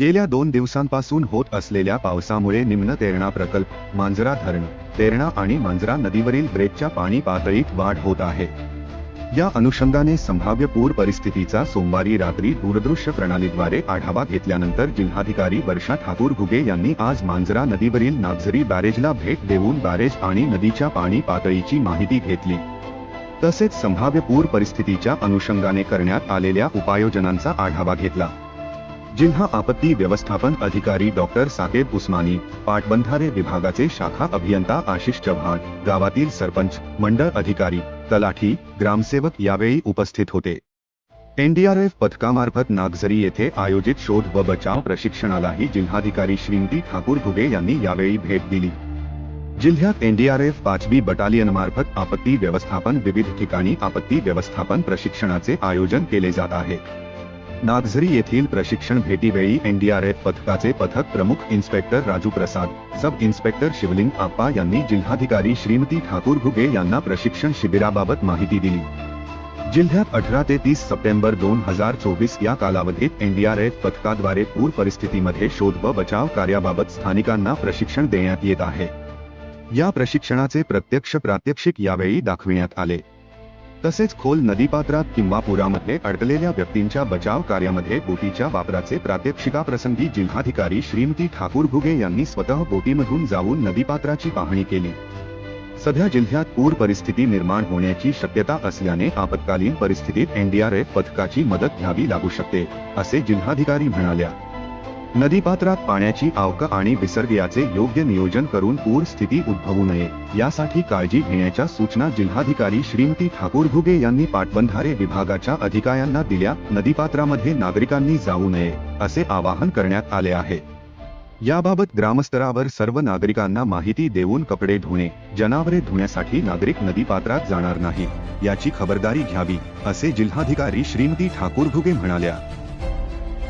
गेल्या दोन दिवसांपासून होत असलेल्या पावसामुळे निम्न तेरणा प्रकल्प मांजरा धरण तेरणा आणि मांजरा नदीवरील ब्रेकच्या पाणी पातळीत वाढ होत आहे. या अनुषंगाने संभाव्य पूर परिस्थितीचा सोमवारी रात्री दूरदृश्य प्रणालीद्वारे आढावा घेतल्यानंतर जिल्हाधिकारी वर्षा ठाकूर घुगे यांनी आज मांजरा नदीवरील नागझरी बॅरेजला भेट देऊन बॅरेज आणि नदीच्या पाणी पातळीची माहिती घेतली. तसेच संभाव्य पूर परिस्थितीच्या अनुषंगाने करण्यात आलेल्या उपाययोजनांचा आढावा घेतला. जिल्हा आपत्ती व्यवस्थापन अधिकारी डॉक्टर साकेब उस्मानी पाटबंधारे विभागाचे शाखा अभियंता आशिष चव्हाण गावातील सरपंच मंडळ अधिकारी तलाठी ग्रामसेवक यावेळी उपस्थित होते. एनडीआरएफ पथकामार्फत नागझरी येथे आयोजित शोध व बचाव प्रशिक्षणालाही जिल्हाधिकारी श्रीमती ठाकूर घुगे यांनी यावेळी भेट दिली. जिल्ह्यात एनडीआरएफ पाचवी बटालियन मार्फत आपत्ती व्यवस्थापन विविध ठिकाणी आपत्ती व्यवस्थापन प्रशिक्षणाचे आयोजन केले जात आहे. नागझरी येथील प्रशिक्षण भेटीवेळी एनडीआरएफ पथकाचे पथक प्रमुख inspector Raju Prasad sub inspector Shivling Appa यांनी जिल्हाधिकारी श्रीमती ठाकूर घुगे यांना प्रशिक्षण शिबिराबाबत माहिती दिली. जिल्ह्यात अठरा ते तीस सप्टेंबर दोन हजार चोवीस या कालावधीत एनडीआरएफ पथकाद्वारे पूर परिस्थितीमध्ये शोध व बचाव कार्याबाबत स्थानिकांना प्रशिक्षण देण्यात येत आहे. या प्रशिक्षणाचे प्रत्यक्ष प्रात्यक्षिक यावेळी दाखविण्यात आले. तसेच खोल नदीपात्रात किंवा पुरामध्ये अडकलेल्या व्यक्तींच्या बचाव कार्यामध्ये बोटीच्या वापराचे प्रात्यक्षिकाप्रसंगी जिल्हाधिकारी श्रीमती ठाकूर घुगे यांनी स्वतः बोटीमधून जाऊन नदीपात्राची पाहणी केली. सध्या जिल्ह्यात पूर परिस्थिती निर्माण होण्याची शक्यता असल्याने आपत्कालीन परिस्थितीत एनडीआरएफ पथकाची मदत घ्यावी लागू शकते असे जिल्हाधिकारी म्हणाल्या. नदीपात्रात पाण्याची आवक आणि विसर्ग याचे योग्य नियोजन करून पूर स्थिती उद्भवू नये यासाठी काळजी घेण्याच्या सूचना जिल्हाधिकारी श्रीमती ठाकूर घुगे यांनी पाटबंधारे विभागाच्या अधिकाऱ्यांना दिल्या नदीपात्रामध्ये नागरिकांनी जाऊ नये असे आवाहन करण्यात आले आहे. याबाबत ग्रामस्तरावर सर्व नागरिकांना माहिती देऊन कपडे धुणे जनावरे धुण्यासाठी नागरिक नदीपात्रात जाणार नाही याची खबरदारी घ्यावी असे जिल्हाधिकारी श्रीमती ठाकूर घुगे म्हणाल्या.